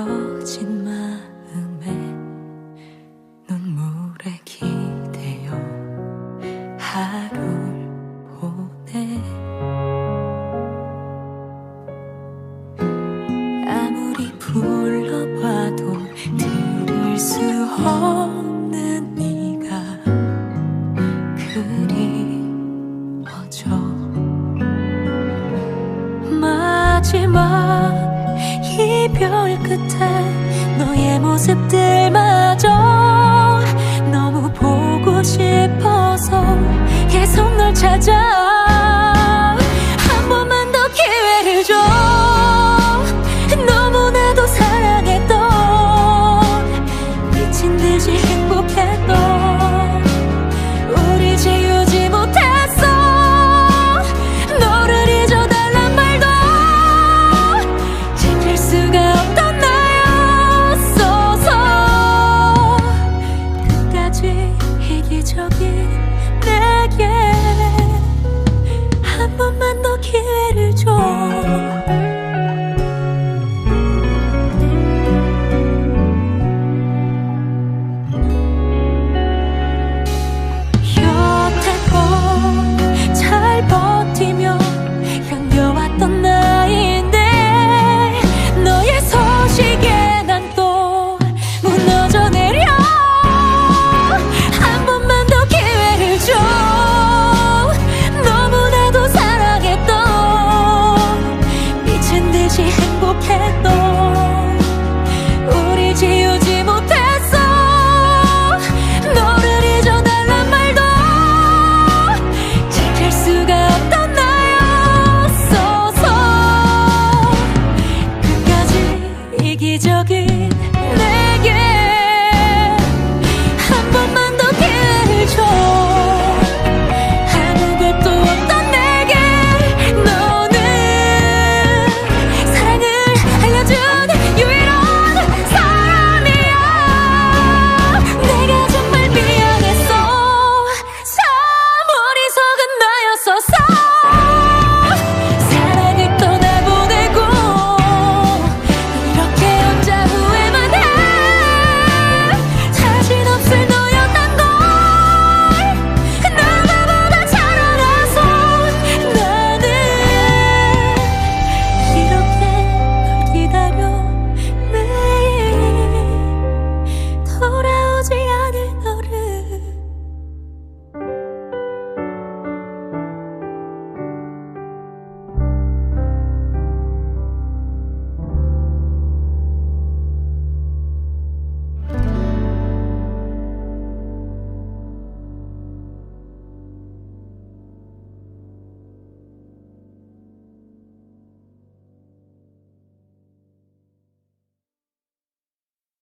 찢어진 마음에 눈물에 기대어 하루를 보내. 아무리 불러봐도 들을 수 없는 네가 그리워져. 마지막 별 끝에 너의 모습들만 내게 한 번만 더 기회를 줘. 기적이